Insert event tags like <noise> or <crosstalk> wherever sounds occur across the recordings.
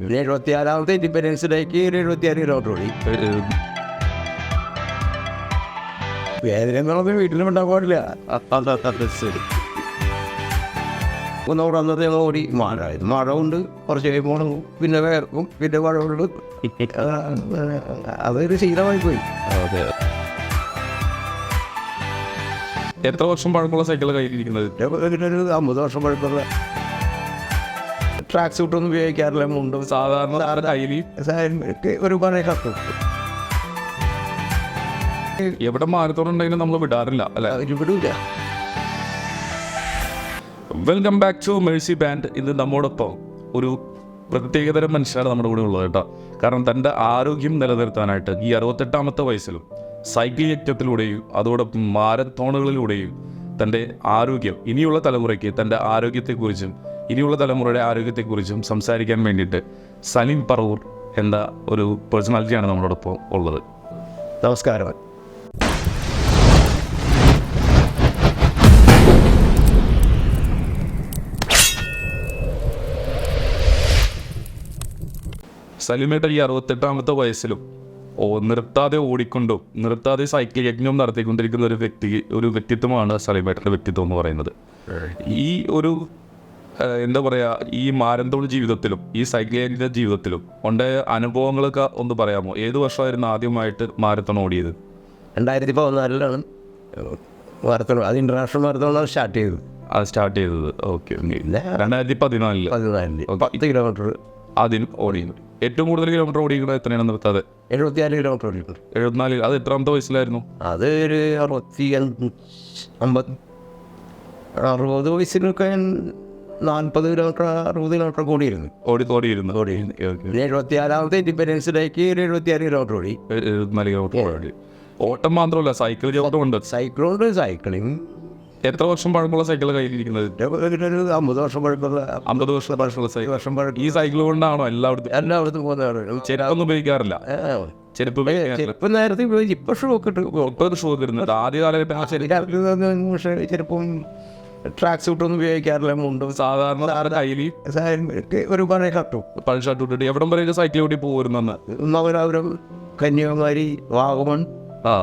പിന്നെ എഴുപത്തിയാറാമത്തെ ഇൻഡിപെൻഡൻസ് ഡേക്ക് ഒരു എഴുപത്തിയാറ് കിലോമീറ്റർ ഓടി വേദന എന്നുള്ളത് വീട്ടിലും ഉണ്ടാകാറില്ല ശരി. ഒന്നോട് അന്നത്തെ ഞങ്ങൾ ഓടി. മഴ കൊണ്ട് കുറച്ച് കഴിയുമ്പോൾ പിന്നെ വേർക്കും. പിന്നെ മഴ കൊണ്ട് അതൊരു ശീലമായി പോയി അതെ. എത്ര വർഷം പഴക്കമുള്ള സൈക്കിൾ കയ്യിലിരിക്കുന്നത്? അമ്പത് വർഷം പഴക്കമുള്ള ട്രാക്ക് സൂട്ടൊന്നും ഉപയോഗിക്കാറില്ല. മുണ്ടും സാധാരണ കയ്യിൽ സാരിക്ക് ഒരു പണി കത്തും എവിടെ മാനത്തോടുണ്ടെങ്കിലും നമ്മൾ വിടാറില്ല അല്ലെ? വിടൂല. Welcome back to Mercy band ഇന്ന് നമ്മോടൊപ്പം ഒരു പ്രത്യേകതരം മനുഷ്യനാണ് നമ്മുടെ കൂടെ ഉള്ളത് കേട്ടോ. കാരണം തന്റെ ആരോഗ്യം നിലനിർത്താനായിട്ട് ഈ അറുപത്തെട്ടാമത്തെ വയസ്സിലും സൈക്കിൾ യജ്ഞത്തിലൂടെയും അതോടൊപ്പം മാരത്തോണുകളിലൂടെയും തന്റെ ആരോഗ്യം ഇനിയുള്ള തലമുറയ്ക്ക് തന്റെ ആരോഗ്യത്തെക്കുറിച്ചും ഇനിയുള്ള തലമുറയുടെ ആരോഗ്യത്തെക്കുറിച്ചും സംസാരിക്കാൻ വേണ്ടിയിട്ട് സലീം പറവൂർ എന്ന ഒരു പേഴ്സണാലിറ്റിയാണ് നമ്മളോടൊപ്പം ഉള്ളത്. നമസ്കാരം. സലിമേട്ട ഈ അറുപത്തെട്ടാമത്തെ വയസ്സിലും ഓ നിർത്താതെ ഓടിക്കൊണ്ടും നിർത്താതെ സൈക്കിൾ യജ്ഞം നടത്തിക്കൊണ്ടിരിക്കുന്ന ഒരു വ്യക്തി ഒരു വ്യക്തിത്വമാണ് സലിമേട്ടന്റെ വ്യക്തിത്വം എന്ന് പറയുന്നത്. ഈ ഒരു എന്താ പറയുക ഈ മാരന്തോൾ ജീവിതത്തിലും ഈ സൈക്കിൾ ജീവിതത്തിലും ഉണ്ടായ അനുഭവങ്ങളൊക്കെ ഒന്ന് പറയാമോ? ഏത് വർഷമായിരുന്നു ആദ്യമായിട്ട് മാരത്തോൺ ഓടിയത്? രണ്ടായിരത്തി പതിനാലിലാണ് മാരത്തോൺ അത് ഇന്റർനാഷണൽ മാരത്തോണാണ് സ്റ്റാർട്ട് ചെയ്തത്. അത് സ്റ്റാർട്ട് ചെയ്തത്. ഓക്കെ രണ്ടായിരത്തി പതിനാലിൽ പതിനാലിന് പത്ത് കിലോമീറ്റർ. ആദ്യം ഓടിയത്. ഏറ്റവും കൂടുതൽ കിലോമീറ്റർ ഓടിക്കുന്നത് എത്രയാണ് നിർത്താതെ എഴുപത്തിനാല് കിലോമീറ്റർ ഓടിയിട്ടുണ്ട്. എഴുപത്തിനാല് അത് എത്രാമത്തെ വയസ്സിലായിരുന്നു? അത് ഒരു അറുപത്തി അമ്പത് അറുപത് വയസ്സിനൊക്കെ നാൽപ്പത് കിലോമീറ്റർ അറുപത് കിലോമീറ്റർ കൂടിയിരുന്നു ഓടി ഓടിയിരുന്നു. ഓടിയിരുന്നു. എഴുപത്തി ആറാമത്തെ ഇൻഡിപെൻഡൻസ് ഡേക്ക് ഒരു എഴുപത്തിയാറ് കിലോമീറ്റർ ഓടി. എഴുപത്തിനാല് കിലോമീറ്റർ ഓടി. ഓട്ടം മാത്രമല്ല സൈക്കിൾ ചവിട്ടം ഉണ്ട്. സൈക്കിളുണ്ട് സൈക്ലിങ് എത്ര വർഷം പഴക്കമുള്ള സൈക്കിൾ കയ്യിലിരിക്കുന്നത്? അമ്പത് വർഷം പഴക്കമുള്ള അമ്പത് വർഷം പഴക്കമുള്ള സൈക്കിൾ വർഷം പഴക്കം ഈ സൈക്കിൾ കൊണ്ടാണോ എല്ലായിടത്തും? എല്ലായിടത്തും പോകുന്നവരാണ് ചെരുപ്പൊന്നും ഉപയോഗിക്കാറില്ല. ചെരുപ്പ് ചെരുപ്പ് നേരത്തെ ഉപയോഗിച്ച് ഇപ്പൊ ഒക്കെ ഇട്ട് ഇപ്പൊ ഒരു ഒക്കെ തരുന്നത് ആദ്യ കാലഘട്ടം ചെരുപ്പ് പക്ഷേ സൂട്ട് ഒന്നും ഉപയോഗിക്കാറില്ല മുണ്ടും സാധാരണ കയ്യിൽ ഒരു പണി കട്ടും പഴയ ഷർട്ട് ഇട്ടിട്ട് എവിടം വരെ സൈക്കിൾ ഓടി പോരുന്നെന്ന് നഗരാപുരം കന്യാകുമാരി വാഗമൺ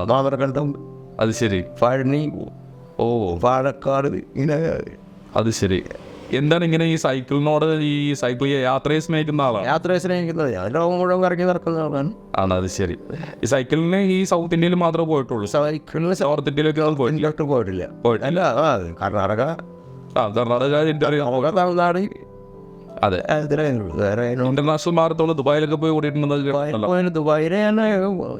മാതൃകണ്ഠം അത് ശരി. പഴനി ഓ. പാലക്കാട് ഇങ്ങനെ അത് ശരി. എന്താണ് ഇങ്ങനെ ഈ സൈക്കിളിനോട് ഈ സൈക്കിൾ യാത്രയെ സ്നേഹിക്കുന്ന ആളാണ് യാത്ര സ്നേഹിക്കുന്നത്. ഞാൻ ലോകം മുഴുവൻ കറങ്ങി നടക്കുന്ന ആളാണ്. ആണ് അത് ശരി. ഈ സൈക്കിളിന് ഈ സൗത്ത് ഇന്ത്യയിൽ മാത്രമേ പോയിട്ടുള്ളൂ? സൈക്കിളിന് നോർത്ത് ഇന്ത്യയിലേക്ക് അത് പോയി പോയിട്ടില്ല. പോയിട്ട് അല്ല കർണാടക. ആ കർണാടക നമുക്ക് തമിഴ്നാട്. അതെ. ഇന്റർനാഷണൽ മാരത്തോൺ ദുബായിലൊക്കെ പോയി ഓടിയിട്ടുണ്ടെന്ന്. ദുബായിലെ ഞാൻ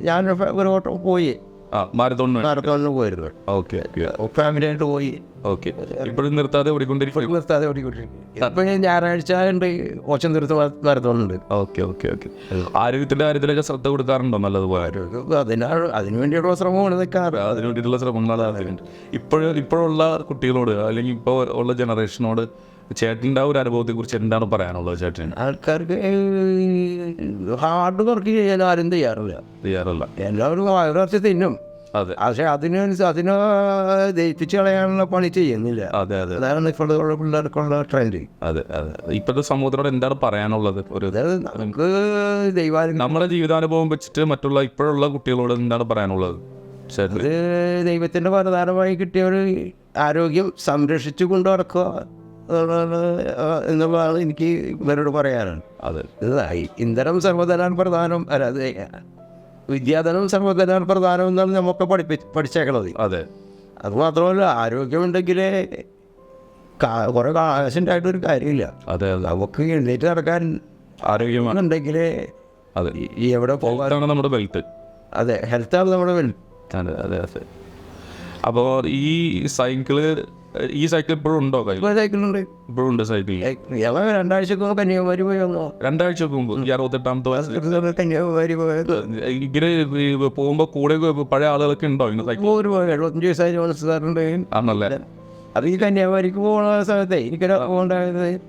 ഞാൻ ഒരു ഓട്ടം പോയി. ആ മാരത്തോൺ മാരത്തോണിന് പോയിരുന്നു. ഓക്കെ ഫാമിലിയായിട്ട് പോയി. ഓക്കെ. ഇപ്പോഴും നിർത്താതെ ഓടിക്കൊണ്ടിരിക്കും നിർത്താതെ ഓടിക്കൊണ്ടിരിക്കും ഞാൻ ഞായറാഴ്ച ഉണ്ട് ഓച്ചം തീർത്ത് മാരത്തോണുണ്ട് ഓക്കെ ഓക്കെ ഓക്കെ. ആരോഗ്യത്തിന്റെ കാര്യത്തിലൊക്കെ ശ്രദ്ധ കൊടുക്കാറുണ്ടോ നല്ലതുപോലെ? അതിനാ അതിനു വേണ്ടിയുള്ള ശ്രമമാണ് നിൽക്കാറ് അതിനു വേണ്ടിയിട്ടുള്ള ശ്രമങ്ങളാണ് ഇപ്പോഴും ഇപ്പോഴുള്ള കുട്ടികളോട് അല്ലെങ്കിൽ ഇപ്പോൾ ഉള്ള ജനറേഷനോട് ചേട്ടന്റെ ആ ഒരു അനുഭവത്തെ കുറിച്ച് എന്താണ് പറയാനുള്ളത് ചേട്ടൻ ആൾക്കാർക്ക് ഹാർഡ് വർക്ക് ചെയ്യാൻ ആരും തയ്യാറില്ല. തയ്യാറില്ല. എല്ലാവരും വയറിറച്ച് തിന്നും. അതെ. പക്ഷെ അതിനനുസരിച്ച് അതിനെ ദയിപ്പിച്ച് കളയാനുള്ള പണി ചെയ്യുന്നില്ല. അതെ അതെ. അതാണ് ഇപ്പോഴത്തെ പിള്ളേർക്കുള്ള ട്രെൻഡ് അതെ അതെ. ഇപ്പോഴത്തെ സമൂഹത്തിനോട് എന്താണ് പറയാനുള്ളത്? ഒരു നമുക്ക് ദൈവാനുഗ്രഹം നമ്മുടെ ജീവിതാനുഭവം വെച്ചിട്ട് മറ്റുള്ള ഇപ്പോഴുള്ള കുട്ടികളോട് എന്താണ് പറയാനുള്ളത് ദൈവത്തിന്റെ ദൈവത്തിന്റെ വരദാനമായി കിട്ടിയ ഒരു ആരോഗ്യം സംരക്ഷിച്ചു കൊണ്ടു നടക്കുക എന്നുള്ളതാണ് എനിക്ക് ഇവരോട് പറയാനാണ്. അത്. ഇതായി ഇന്ധനം സർവധനാൻ പ്രധാനം അല്ല അത് വിദ്യാധനം സർവധനാൻ പ്രധാനം എന്നാണ് നമുക്ക് പഠിപ്പി പഠിച്ചേക്കണത്. അതെ. അത് മാത്രമല്ല ആരോഗ്യമുണ്ടെങ്കിലേ കുറെ കാശുണ്ടായിട്ട് ഒരു കാര്യമില്ല. അതെ നമുക്ക് എഴുന്നേറ്റ് നടക്കാൻ ആരോഗ്യമാണെന്നുണ്ടെങ്കിലേ അതെ. ഈ- എവിടെ പോകാനാണ് നമ്മുടെ ബെൽറ്റ് അതെ ഹെൽത്താണ് നമ്മുടെ വെൽത്ത് അതെ അതെ അതെ. അപ്പോൾ ഈ സൈക്കിൾ ഈ സൈക്കിൾ ഇപ്പോഴും ഉണ്ടോ കയ്യിൽ? സൈക്കിളുണ്ട് ഇപ്പോഴും ഉണ്ട് സൈക്കിൾ ഞങ്ങൾ രണ്ടാഴ്ചക്ക് കന്യാകുമാരി പോയി വന്നോ. രണ്ടാഴ്ച മുമ്പ്? ഈ അറുപത്തെട്ടാമത്തെ വയസ്സിൽ? കന്യാകുമാരി പോയത്. ഇങ്ങനെ പോകുമ്പോ പോകുമ്പോൾ കൂടെ പഴയ ആളുകളൊക്കെ ഉണ്ടോ ഇങ്ങനെ സൈക്കിൾ എഴുപത്തഞ്ച് വയസ്സായി മനസ്സിലാറുണ്ട് ആണല്ലേ? അത് ഈ കന്യാകുമാരിക്ക് പോകുന്ന സമയത്തെ എനിക്കൊരു പോകേണ്ടത്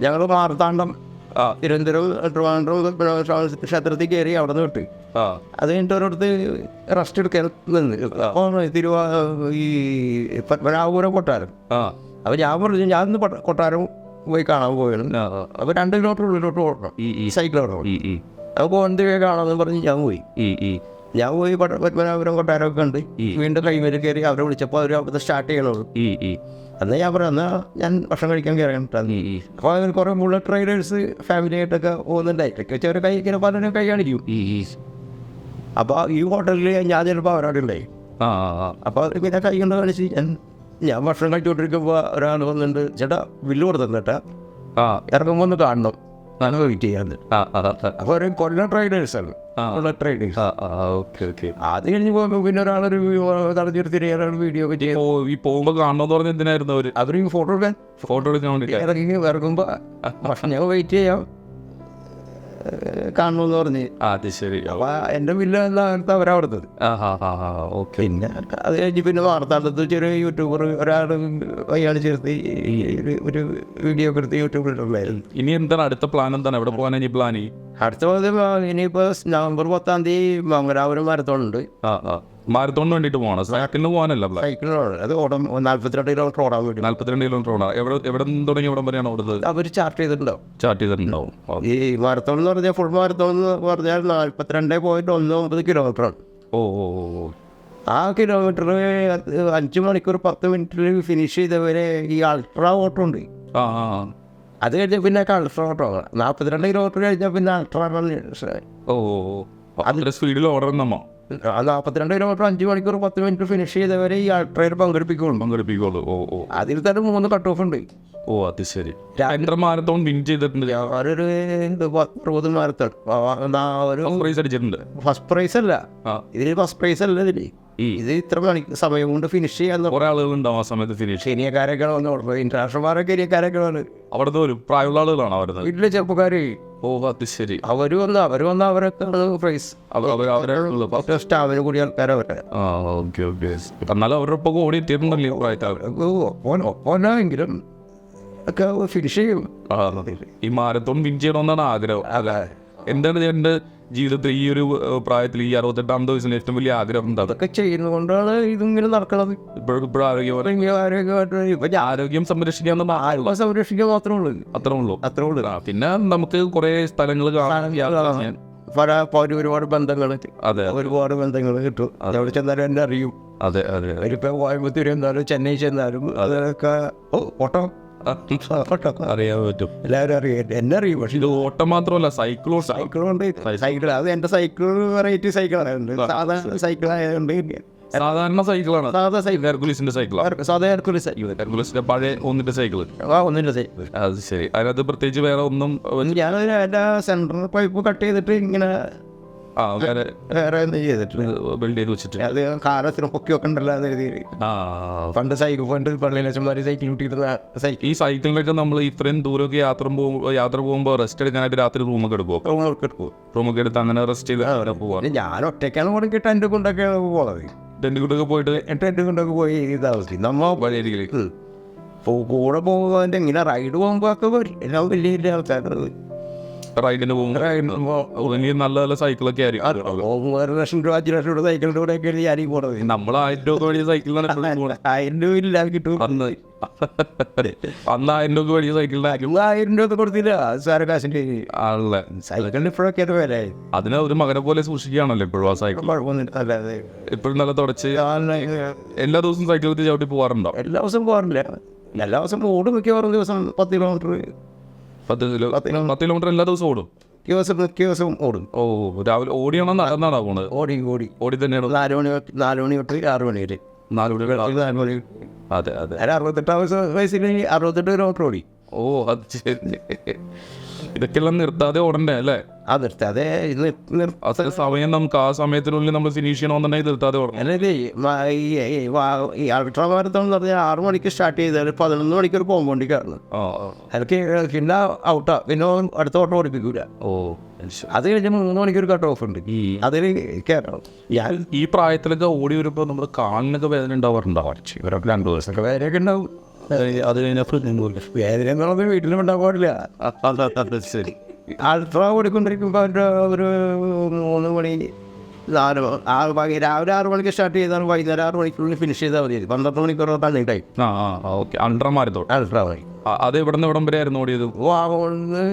ഞങ്ങൾ മാർത്താണ്ഡം ആ തിരുവനന്തപുരം ട്രിവാൻഡ്രം ക്ഷേത്രത്തിൽ കയറി അവിടെ നിന്ന് വിട്ട് ആ. അത് കഴിഞ്ഞിട്ട് ഒരിടത്ത് റെസ്റ്റ് എടുക്കാൻ നിന്ന്. അപ്പോൾ തിരുവാ ഈ പത്മനാഭപുരം കൊട്ടാരം. ആ. അപ്പോൾ ഞാൻ പറഞ്ഞു ഞാൻ ഇന്ന് കൊട്ടാരം പോയി കാണാൻ പോയാണ്. അപ്പോൾ രണ്ട് കിലോമീറ്റർ ഉള്ളിലോട്ട് ഓടണം. ഈ ഈ. സൈക്കിൾ ഓടണം വണ്ടി പോയി കാണാമെന്ന് പറഞ്ഞ് ഞാൻ പോയി. ഈ ഈ. ഞാൻ പോയി പത്മനാഭപുരം കൊട്ടാരമൊക്കെ ഉണ്ട്. വീണ്ടും കൈമേൽ കയറി അവരെ വിളിച്ചപ്പോൾ അവർ സ്റ്റാർട്ട് ചെയ്യണുള്ളൂ ഈ ഈ. അന്ന് ഞാൻ പറഞ്ഞു എന്നാൽ ഞാൻ ഭക്ഷണം കഴിക്കാൻ ഈ അപ്പോൾ അങ്ങനെ കുറേ ബുള്ളറ്റ് റൈഡേഴ്സ് ഫാമിലി ആയിട്ടൊക്കെ പോകുന്നുണ്ടായിട്ടൊക്കെ ചെറിയ കൈ ഇങ്ങനെ പലരും കൈ കാണിക്കും അപ്പോൾ ഈ ഹോട്ടലിൽ ഞാൻ ചിലപ്പോൾ ആ അപ്പോൾ പിന്നെ കൈ കൊണ്ട് കാണിച്ച് ഞാൻ ഞാൻ ഭക്ഷണം കഴിച്ചുകൊണ്ടിരിക്കുമ്പോൾ ഒരാൾ വന്നിട്ടുണ്ട് ചേട്ടാ ബില്ല് കൊടുത്തിട്ടാ ചേട്ടാ ഇറങ്ങുമ്പോൾ ഒന്ന് കാണണം. ഞാൻ വെയിറ്റ് ചെയ്യാന്ന് ആ ആ ആ അപ്പോൾ ഒരു കൊല്ലം ട്രൈഡേഴ്സാണ് ആ. കൊല്ലം ട്രൈഡേഴ്സ് ആ ആ ഓക്കെ ഓക്കെ. അത് കഴിഞ്ഞ് പോകുമ്പോൾ പിന്നെ ഒരാളൊരു തടഞ്ഞെടുത്തിട്ട് ഒരാൾ വീഡിയോ ഒക്കെ ചെയ്തു. ഓ ഈ പോകുമ്പോ കാണണമെന്ന് പറഞ്ഞ എന്തിനായിരുന്നു അവർ? അവർ ഫോട്ടോ എടുക്കാൻ. ഫോട്ടോ എടുക്കാൻ വേണ്ടിട്ട്? ഇറങ്ങി ഇറങ്ങുമ്പോൾ ഭക്ഷണം വെയിറ്റ് ചെയ്യാം. കാണണമെന്ന് പറഞ്ഞ്. അത് ശരി. അപ്പൊ എന്റെ ബില്ല് എന്താ അവരവിടുത്തത് പിന്നെ അത് കഴിഞ്ഞ് പിന്നെ വാർത്താളത്ത് ചെറിയ യൂട്യൂബർ ഒരാൾ അയാൾ ചേർത്ത് ഒരു- വീഡിയോ ഒക്കെ എടുത്ത് യൂട്യൂബിലുണ്ടായിരുന്നു ഇനി എന്താണ് അടുത്ത പ്ലാൻ എന്താണ്? എവിടെ പോകാനാണ് ഈ പ്ലാൻ അടുത്ത പോലെ ഇനിയിപ്പോൾ നവംബർ പത്താം തീയതി മംഗലാപുരം മരത്തോണുണ്ട് ആ ആ. മാരത്തോണിന് വേണ്ടിട്ട് പോകണം സൈക്കിളിന് പോകാനല്ല പ്ലാൻ സൈക്കിളിനോട് അത് ഓടാൻ നാൽപ്പത്തിരണ്ട് കിലോമീറ്റർ ഓടാൻ വേണ്ടി. നാല്പത്തിരണ്ട് കിലോമീറ്റർ ഓടാം. എവിടെ എവിടെ നിന്ന് തുടങ്ങി എവിടെ വരെയാണ് ഓടുന്നത്? അവർ ചാർട്ട് ചെയ്തിട്ടുണ്ടാവും. ചാർട്ട് ചെയ്തിട്ടുണ്ടാവും. ഈ മാരത്തോൺ എന്ന് പറഞ്ഞാൽ ഫുൾ മാരത്തോൺ എന്ന് പറഞ്ഞാൽ നാല്പത്തിരണ്ട് പോയിന്റ് ഒന്ന് ഒമ്പത് കിലോമീറ്ററാണ് ഓ ഓ ഓ ഓ. ആ കിലോമീറ്റർ അഞ്ച് മണിക്കൂർ പത്ത് മിനിറ്റിൽ ഫിനിഷ് ചെയ്തവരെ ഈ അൾട്രാ ഓട്ടോ ഉണ്ട്. ആ ആ. അത് കഴിഞ്ഞാൽ പിന്നെ അൾട്രാ ഓട്ടോ നാൽപ്പത്തിരണ്ട് കിലോമീറ്റർ കഴിഞ്ഞാൽ പിന്നെ അൾട്രാ ഓ ഓ സ്പീഡിൽ ഓടണം നമ്മ. നാൽപ്പത്തിരണ്ട് കിലോമീറ്റർ അഞ്ച് മണിക്കൂർ പത്ത് മിനിറ്റ് ഫിനിഷ് ചെയ്തവരെ ഈ അൾട്രയിൽ പങ്കെടുപ്പിക്കുള്ളൂ. പങ്കെടുപ്പിക്കുള്ളൂ. ഓ ഓ. അതിൽ തന്നെ മൂന്ന് കട്ട് ഓഫ് ഉണ്ട്. ഓ അത് ശരി. എത്ര മാരത്തോൺ വിൻ ചെയ്തിട്ടുണ്ട്? അവരൊരു അറുപത് മാരത്തോൺ ഒരു പ്രൈസ് അടിച്ചിട്ടുണ്ട്. ഫസ്റ്റ് പ്രൈസ് അല്ല. ഇതിൽ ഇതിൽ ഫസ്റ്റ് പ്രൈസ് അല്ല ഇതിൽ ഇത് ഇത്ര മണി സമയം കൊണ്ട് ഫിനിഷ് ചെയ്യാൻ കുറെ ആളുകൾ ഉണ്ടാവും ആ സമയത്ത് ഫിനിഷ് കെനിയക്കാരൊക്കെ വന്ന് ഇന്റർനാഷണൽമാരൊക്കെ കെനിയക്കാരൊക്കെ വന്ന് അവിടുത്തെ ഒരു പ്രായമുള്ള ആളുകളാണ് വരുന്നത് വീട്ടിലെ ചെറുപ്പക്കാർ ഓ അത് ശരി. അവർ വന്ന് അവർ വന്ന് അവരൊക്കെ പ്രൈസ് അവരെ. സ്റ്റാമിന് കൂടി ആൾക്കാർ ആ ഓക്കെ ഓക്കെ എന്നാലും അവരുടെ ഒപ്പം ഓടി എത്തിയിട്ടുണ്ടല്ലോ ഒപ്പോനെങ്കിലും ഒക്കെ ഫിനിഷ് ചെയ്യും. ഈ മാരത്തോൺ വിൻ ചെയ്യണമെന്നാണ് ആഗ്രഹം. അതെ. എന്താണ് എന്റെ ജീവിതത്തിൽ ഈ ഒരു പ്രായത്തിൽ ഈ അറുപത്തെട്ടാമത്തെ വയസ്സിൽ ഏറ്റവും വലിയ ആഗ്രഹം എന്താ അതൊക്കെ ചെയ്യുന്നതുകൊണ്ടാണ് ഇതിങ്ങനെ നടക്കണത് ഇപ്പോഴും ആരോഗ്യമായിട്ട് ആരോഗ്യം സംരക്ഷിക്കാൻ സംരക്ഷിക്കാൻ മാത്രമേ ഉള്ളൂ അത്രേ ഉള്ളൂ അത്രേ ഉള്ളൂ പിന്നെ നമുക്ക് കുറെ സ്ഥലങ്ങൾ കാണാൻ. പല ഒരുപാട് ബന്ധങ്ങൾ അതെ ഒരുപാട് ബന്ധങ്ങൾ കിട്ടും. അതവിടെ ചെന്നാലും എന്നെ അറിയും. അതെ അതെ ഇപ്പൊ കോയമ്പത്തൂർ ചെന്നാലും ചെന്നൈ ചെന്നാലും അതൊക്കെ ഓ ഓട്ടോ. അറിയാൻ പറ്റും. എല്ലാവരും അറിയാം. എന്നെ അറിയും പക്ഷെ ഇത് ഓട്ടം മാത്രമല്ല സൈക്കിളും സൈക്കിളുണ്ട് സൈക്കിൾ അത് എന്റെ സൈക്കിൾ വെറൈറ്റി സൈക്കിളാണ് സാധാരണ സൈക്കിൾ ആയതുകൊണ്ട് സാധാരണ സൈക്കിളാണ് സാധാ സൈക്കിൾ ഹെർക്കുലീസിന്റെ സൈക്കിളാണ് സാധാ ഹെർക്കുലി സൈക്കിൾ ഹെർക്കുലീസിന്റെ പഴയ ഒന്നിന്റെ സൈക്കിൾ ആ ഒന്നിന്റെ സൈക്കിൾ അത് ശരി. അതിനകത്ത് പ്രത്യേകിച്ച് വേറെ ഒന്നും ഞാൻ എന്റെ സെൻട്രൽ പൈപ്പ് കട്ട് ചെയ്തിട്ട് ഇങ്ങനെ വേറെ ഒന്നും ചെയ്തിട്ടില്ല. ബിൽഡ് ചെയ്ത് വെച്ചിട്ട്. അത് കാലത്തിന് പൊക്കി ഉണ്ടല്ലോ എന്ന് എഴുതി പണ്ട് സൈക്കിൾ പണ്ട് പള്ളിയിലച്ചന്മാർ സൈക്കിൾ കൂട്ടിയിരുന്ന സൈക്കിൾ ഈ സൈക്കിളിലൊക്കെ നമ്മൾ ഇത്രയും ദൂരമൊക്കെ യാത്ര പോകുമ്പോൾ യാത്ര പോകുമ്പോൾ റെസ്റ്റ് എടുക്കാനായിട്ട് രാത്രി റൂമൊക്കെ എടുക്കുമോ എടുക്കും റൂമൊക്കെ എടുത്ത് അങ്ങനെ റെസ്റ്റ് ചെയ്ത് പോവാം. ഞാൻ ഒറ്റയ്ക്കാണ് കൊടുക്കി ടെന്റ് കൊണ്ടൊക്കെയാണ് പോകുന്നത് ടെന്റ് കൊണ്ടൊക്കെ പോയിട്ട്? ടെന്റ് കൊണ്ടൊക്കെ പോയി ഇതാവസ്ഥ നമ്മൾ വഴിയരികിലേക്ക് കൂടെ പോകുമ്പോൾ ഇങ്ങനെ റൈഡ് പോകുമ്പോൾ ഒക്കെ വലിയ വലിയ ആൾക്കാർ റൈഡിന് പോകുമ്പോൾ നല്ല നല്ല സൈക്കിളൊക്കെ ആയിരിക്കും. ഒരു ലക്ഷം രൂപ അഞ്ച് ലക്ഷം രൂപ സൈക്കിളിന്റെ കൂടെ ഒക്കെ ഞാനീ പോണത്. നമ്മൾ ആയിരം രൂപ വലിയ സൈക്കിളിലാണ് <laughs> ആയിരം രൂപ ഇല്ല കിട്ടും. അന്ന് <laughs> അന്ന് ആയിരം രൂപ വലിയ സൈക്കിളിനായിരിക്കും ആയിരം രൂപ കൊടുത്തില്ല. സാര കാശിന്റെ ആണല്ലേ. സൈക്കിളിന് ഇപ്പോഴൊക്കെ വില അതിനെ ഒരു മകനെ പോലെ സൂക്ഷിക്കുകയാണല്ലോ ഇപ്പോഴും ആ സൈക്കിൾ. ഇപ്പോഴും നല്ല തുടച്ച്. എല്ലാ ദിവസവും സൈക്കിൾ ചവിട്ടി പോകാറുണ്ടോ എല്ലാ ദിവസവും പോകാറില്ല എല്ലാ ദിവസം ഓടും മിക്കവാറും ദിവസം പത്ത് കിലോമീറ്റർ. പത്ത് കിലോ പത്ത് കിലോമീറ്റർ എല്ലാ ദിവസവും ഓടും? ദിവസം മിക്ക ഓടും. ഓ രാവിലെ ഓടിയാണോ നടന്നാണോ പോണത് ഓടി ഓടി. ഓടി തന്നെയാണ്? നാല് മണി നാല് മണി തൊട്ട് ആറ് മണി വരെ. നാല് മണി. നാല് മണി അതെ അതെ. ഞാൻ അറുപത്തെട്ടാം വയസ്സിൽ അറുപത്തെട്ട് കിലോമീറ്റർ ഓടി. ഓ അത് ശരി. ഇതൊക്കെല്ലാം നിർത്താതെ ഓടണ്ടേ അല്ലേ? ആ നിർത്താതെ അത്ര സമയം നമുക്ക് ആ സമയത്തിനുള്ളിൽ നമ്മൾ ഫിനിഷ് ചെയ്യണമെന്നുണ്ടെങ്കിൽ നിർത്താതെ അതായത് ഈ അൾട്രാ മാരത്തോൺ എന്ന് പറഞ്ഞാൽ ആറ് മണിക്ക് സ്റ്റാർട്ട് ചെയ്താൽ പതിനൊന്ന് മണിക്ക് ഒരു കോമ്പൗണ്ടിൽ ആ. എനിക്ക് പിന്നെ ഔട്ടാ പിന്നെ അടുത്ത ഓട്ടം ഓടിപ്പിക്കൂല. ഓ. അത് കഴിഞ്ഞ് മൂന്ന് ഒരു കട്ട് ഓഫ് ഉണ്ട്. ഈ അതിൽ കയറണം ഞാൻ ഈ പ്രായത്തിലൊക്കെ ഓടി വരുമ്പോൾ നമ്മൾ കാലിനൊക്കെ വേദന ഉണ്ടാവാറുണ്ടാവും ഇവരൊക്കെ രണ്ടു ദിവസമൊക്കെ വേദനയൊക്കെ ഉണ്ടാവും. അത് കഴിഞ്ഞപ്പോൾ വേദന എന്നുള്ളത് വീട്ടിലും ഉണ്ടാകാറില്ല ശരി. അൾട്രാ കൊടുക്കൊണ്ടിരിക്കുമ്പോൾ അവരുടെ ഒരു മൂന്ന് മണി നാല് ആ ആറ് മണി രാവിലെ ആറ് മണിക്ക് സ്റ്റാർട്ട് ചെയ്താൽ വൈകുന്നേരം ആറ് മണിക്കുള്ളിൽ ഫിനിഷ് ചെയ്താൽ മതി. പന്ത്രണ്ട് മണിക്കൂർ തന്നെ ടൈം ആ ആ ഓക്കെ. Ultra marathon. അൾട്രാ മതി അത് ഇവിടെ നിന്ന് ഇവിടം വരെ ആയിരുന്നു ഓടിയത്? വാഗമണ്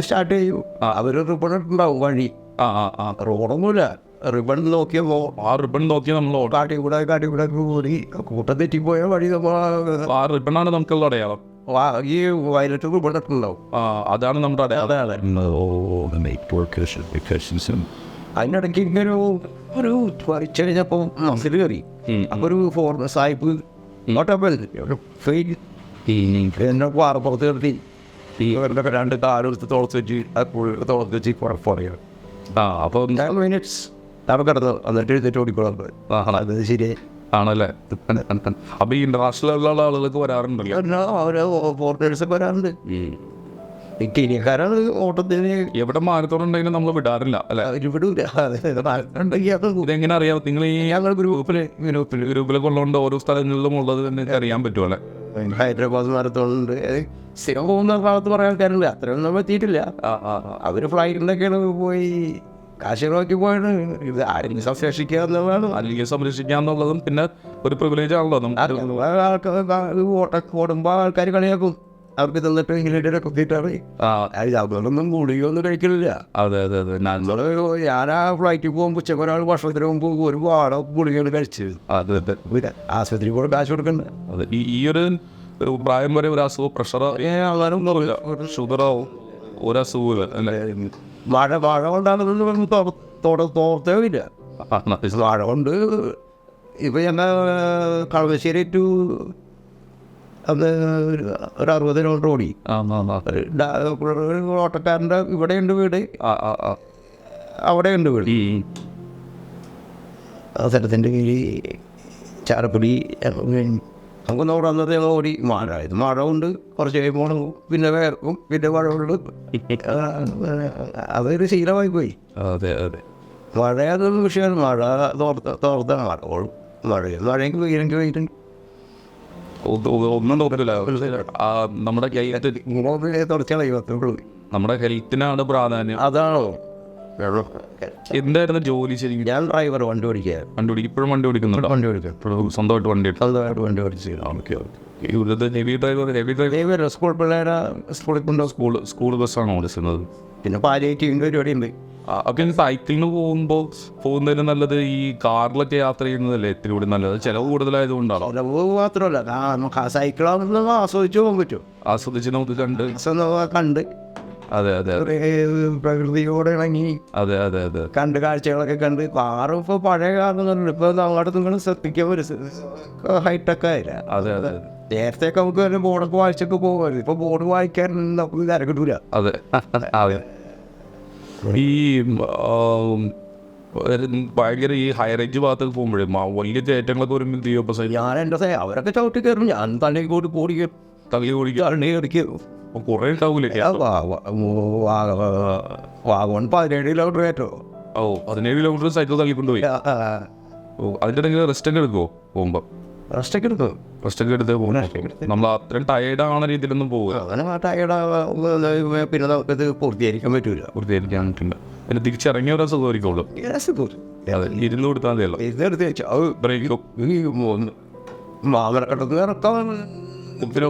സ്റ്റാർട്ട് ചെയ്യും. അവർ റിബൺ ഉണ്ടാവും വഴി. ആ ആ ആ. റോഡൊന്നുമില്ല. റിബൺ നോക്കിയപ്പോ ആ റിബൺ നോക്കിയാൽ നമ്മൾ കാട്ടി കൂടെ കാട്ടി കൂടെ കൂടി കൂട്ടം തെറ്റിപ്പോയ വഴി നമ്മൾ ആ റിബണാണ് നമുക്കുള്ള അടയാളം. ഈ വയലറ്റ് റിബൺ ഉണ്ടാവും ആ അതാണ് നമ്മുടെ അടയാളം അതെ അതെ. അതിനിടയ്ക്ക് ഇങ്ങനെ ഒരു വരച്ചു കഴിഞ്ഞപ്പോൾ മസിൽ കയറി. അപ്പോൾ ഒരു ഫോർ സായിപ്പ് നോട്ടപ്പൽ ഒരു ഫെയിൽ എന്നെ പാറപ്പുറത്ത് നിർത്തി. ഇവരുടെ രണ്ട് കാലെടുത്ത് തുളച്ച് വെച്ച് പുഴ തുളച്ച് വെച്ച് പറയാം ആ അപ്പോൾ മിനിറ്റ്സ് അവിടെ കിടന്നു എന്നിട്ട് എഴുതിട്ട് ഓടിക്കോളാം. അത് ശരിയായി. ആണല്ലേ? അപ്പൊ ഈ ഇന്റർനാഷണൽ ഉള്ള ആളുകൾക്ക് വരാറുണ്ടല്ലോ. ഫോറിനേഴ്സൊക്കെ വരാറുണ്ട്. ഈ കെനിയക്കാരാണ് ഓട്ടത്തിന് എവിടെ മാരത്തോൺ ഉണ്ടെങ്കിലും നമ്മൾ വിടാറില്ല അല്ലെ? ഇവിടെ ഇതെങ്ങനെ അറിയാം? നിങ്ങൾ ഈ ഞങ്ങൾ ഗ്രൂപ്പിൽ ഗ്രൂപ്പിൽ ഗ്രൂപ്പിൽ ഉള്ളതുകൊണ്ട് ഓരോ സ്ഥലങ്ങളിലും ഉള്ളത് തന്നെ അറിയാൻ പറ്റും അല്ലെ? ഹൈദരാബാദ് മാരത്തോണുണ്ട്. സ്ഥിരം പോകുന്ന കാലത്ത് പറയാൻ കാര്യമില്ല അത്രയൊന്നും എത്തിയിട്ടില്ല. അവർ ഫ്ലൈറ്റിലൊക്കെയാണ് പോയി കാശിറോക്കി പോയത് ഇത് ആരെങ്കിലും സംരക്ഷിക്കുക എന്നുള്ളതാണ് അല്ലെങ്കിൽ സംരക്ഷിക്കാന്നുള്ളതും പിന്നെ ഒരു പ്രിവിലേജ് ആണല്ലോ നമുക്ക് ഓടുമ്പോൾ ആൾക്കാർ കളിയാക്കും. അവർക്ക് തന്നിട്ട് ഇങ്ങനെ കുത്തിയിട്ടാണ് അതുകൊണ്ടൊന്നും ഗുളികയൊന്നും കഴിക്കലില്ല. അതെ അതെ അതെ. നമ്മൾ ഞാൻ ആ ഫ്ലൈറ്റിൽ പോകുമ്പോൾ ഉച്ചയ്ക്ക് ഒരാൾ ഭക്ഷണത്തിന് മുമ്പ് ഒരുപാട് ഗുളികകൾ കഴിച്ചത്. അതെ അതെ. പിന്നെ ആശുപത്രി കൂടെ കാശ് കൊടുക്കണ്ട? അതെ ഈ ഒരു പ്രായം വരെ ഒരു അസുഖം പ്രഷറോ ഏ ആകാനും ഷുഗറോ? ഒരു അസുഖമില്ല അല്ലേ മഴ മഴ കൊണ്ടാണെന്ന് തോർത്തേ ഇല്ല ആ, nice. മഴ കൊണ്ട് ഇപ്പം ഞങ്ങൾ കളമശ്ശേരി ടു അന്ന് ഒരു അറുപത് കിലോമീറ്റർ ഓടി ഓട്ടക്കാരന്റെ ഇവിടെ ഉണ്ട് ഇവിടെയുണ്ട് വീട് അവിടെ ഉണ്ട്. അവിടെയുണ്ട് വീട് ആ സ്ഥലത്തിന്റെ കീഴിൽ ചാരപ്പടി നമുക്ക് നോക്കാം അന്നത്തെ ഓടി. മഴ ഇത് മഴ കൊണ്ട് കുറച്ച് കഴിയുമ്പോൾ പിന്നെ വേർക്കും പിന്നെ മഴ കൊണ്ട് ആ, അതൊരു ശീലമായി പോയി. അതെ അതെ. മഴ അതൊരു വിഷയമാണ്. മഴ തോർത്ത തോർത്ത മഴ മഴ മഴയെങ്കിൽ വെയിലെങ്കിൽ വെയിലും. ഒന്നും തോന്നില്ല നമ്മുടെ നമ്മുടെ ഹെൽത്തിനാണ് പ്രാധാന്യം. അതാണോ? വെള്ളം എന്തായിരുന്നു ജോലി ശരിക്കും? ഞാൻ ഡ്രൈവർ വണ്ടി ഓടിക്കുക വണ്ടി ഓടിക്കും ഇപ്പോഴും വണ്ടി ഓടിക്കുന്നുണ്ട്? വണ്ടി ഓടിക്കുക ഇപ്പോഴും സ്വന്തമായിട്ട് വണ്ടി സ്വന്തമായിട്ട് വണ്ടി ഓടിച്ച് ഓക്കെ ഇവിടുത്തെ heavy driver heavy driver driver school പിള്ളേരെ സ്കൂളിൽ കൊണ്ടോ? സ്കൂൾ സ്കൂൾ ബസ്സാണ് ഓടിക്കുന്നത് പിന്നെ പാലിയേറ്റീവിന്റെ പരിപാടി ഉണ്ട്. ഒക്കെ സൈക്കിളിന് പോകുമ്പോൾ പോകുന്നതിന് നല്ലത് ഈ കാറിലൊക്കെ യാത്ര ചെയ്യുന്നതല്ലേ ഇത്തിരി കൂടി നല്ലത്? ചിലവ് കൂടുതലായതുകൊണ്ടാണോ? ചിലവ് മാത്രമല്ല. സൈക്കിളാണെന്ന് ആസ്വദിച്ച് പോകാൻ പറ്റും. ആസ്വദിച്ച് നമുക്ക് കണ്ട്. കണ്ട്. അതെ അതെ പ്രകൃതിയോട് ഇണങ്ങി. അതെ അതെ അതെ. കണ്ട് കാഴ്ചകളൊക്കെ കണ്ട് കാറും ഇപ്പോൾ പഴയ കാറൊന്നും ഇപ്പോൾ അങ്ങോട്ട് നിങ്ങൾ ശ്രദ്ധിക്കാൻ ഒരു ഹൈടെക് ആയില്ല? അതെ അതെ നേരത്തെ നേരത്തെയൊക്കെ നമുക്ക് ബോർഡൊക്കെ വായിച്ചൊക്കെ പോകുമായിരുന്നു. ഇപ്പോൾ ബോർഡ് വായിക്കാൻ നമുക്ക് നേരം കിട്ടൂല അതെ അതെ. ഈ ഭയങ്കര ഈ ഹൈ റേഞ്ച് ഭാഗത്തേക്ക് പോകുമ്പോഴേ വലിയ ചേറ്റങ്ങളൊക്കെ വരുമ്പോൾ ഞാൻ എന്റെ അവരൊക്കെ ചവിട്ടി കയറും. ഞാൻ തന്നെ കൂടി കൂടി കയറും തള്ളി തള്ളി കയറിക്കും അപ്പോൾ കുറേ ഉണ്ടാവൂലേ വാഗമൺ പതിനേഴ് കിലോമീറ്റർ കയറ്റോ? ഓ പതിനേഴ് കിലോമീറ്റർ സൈക്കിൾ തള്ളിക്കൊണ്ടുപോയി ഓ അതിന്റെ ഇടയ്ക്ക് റെസ്റ്റ് ഒക്കെ എടുക്കുമോ പോകുമ്പോൾ റെസ്റ്റൊക്കെ എടുക്കും. റെസ്റ്റ് ഒക്കെ എടുത്ത് പോകും നമ്മൾ അത്രയും ടയേർഡ് ആവുന്ന രീതിയിലൊന്നും പോകുക അങ്ങനെ ടയർഡ് പിന്നെ നമുക്കിത് പൂർത്തീകരിക്കാൻ പറ്റൂല. പൂർത്തീകരിക്കാനിട്ടുണ്ട് പിന്നെ തിരിച്ചിറങ്ങിയ ഒരു അസുഖമായിരിക്കുള്ളൂ അതെ ഇരുന്ന് കൊടുത്താൽ മതിയല്ലോ. ഇരുന്ന് എടുത്ത് ബ്രേക്ക് മാമരക്കട്ടത്ത് ഇറക്കാൻ പിന്നെ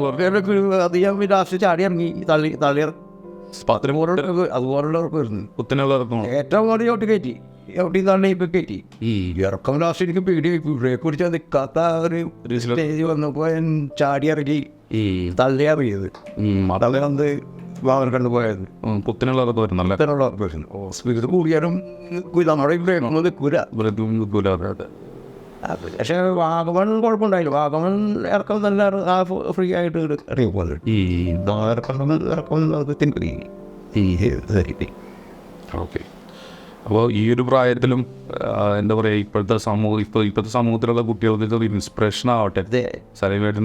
അത് ഞാൻ പിന്നെ ലാസ്റ്റ് ചാടി ഇറങ്ങി തള്ളി തള്ളി പത്തിന് അതുപോലുള്ള ഉറപ്പായിരുന്നു കുത്തിനുള്ള ഏറ്റവും കൂടുതൽ ചവിട്ടി കയറ്റി. ചവിട്ടി തള്ളി ഇപ്പം കയറ്റി. ഈ ഇറക്കം ലാസ്റ്റ് എനിക്ക് പേടി. ബ്രേക്ക് പിടിച്ചാൽ നിൽക്കാത്ത ഒരു സ്റ്റേജ് വന്നപ്പോൾ ഞാൻ ചാടി ഇറങ്ങി. ഈ തള്ളി ഇറങ്ങിയത്. തള്ളി വന്ന് മാമരക്കണ്ട് പോയത് കുത്തിനുള്ള വരുന്നല്ലേ? വരുന്നു. സ്പീഡ് കൂടിയാലും നമ്മുടെ ബ്രേക്ക് നിൽക്കൂല ബ്രേക്കും നിൽക്കൂല അതെ അത്. പക്ഷേ വാഗമൺ കുഴപ്പമുണ്ടായില്ല. വാഗമൺ ഇറക്കം നല്ല ഫ്രീ ആയിട്ട് ഇറങ്ങി പോകുന്നത് ഈ ഇറക്കം ഇറക്കം ഓക്കെ. അപ്പോൾ ഈ ഒരു പ്രായത്തിലും എന്താ പറയുക ഇപ്പോഴത്തെ സമൂഹം ഇപ്പോൾ ഇപ്പോഴത്തെ സമൂഹത്തിലുള്ള കുട്ടികൾക്ക് ഇതൊരു ഇൻസ്പിറേഷൻ ആവട്ടെ? അതെ.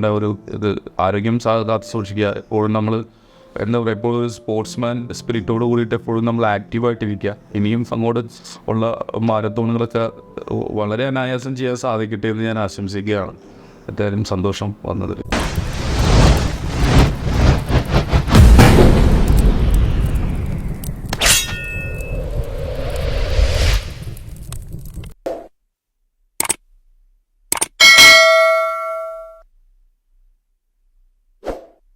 ഒരു ഇത് ആരോഗ്യം കാത്ത് സൂക്ഷിക്കുക. എപ്പോഴും നമ്മൾ എന്താ പറയുക എപ്പോഴും ഒരു സ്പോർട്സ്മാൻ സ്പിരിറ്റോട് കൂടിയിട്ട് എപ്പോഴും നമ്മൾ ആക്റ്റീവായിട്ടിരിക്കുക ഇനിയും അങ്ങോട്ട് ഉള്ള മാരത്തോണുകളൊക്കെ വളരെ അനായാസം ചെയ്യാൻ സാധിക്കട്ടെ എന്ന് ഞാൻ ആശംസിക്കുകയാണ്. എന്തായാലും സന്തോഷം വന്നതിൽ.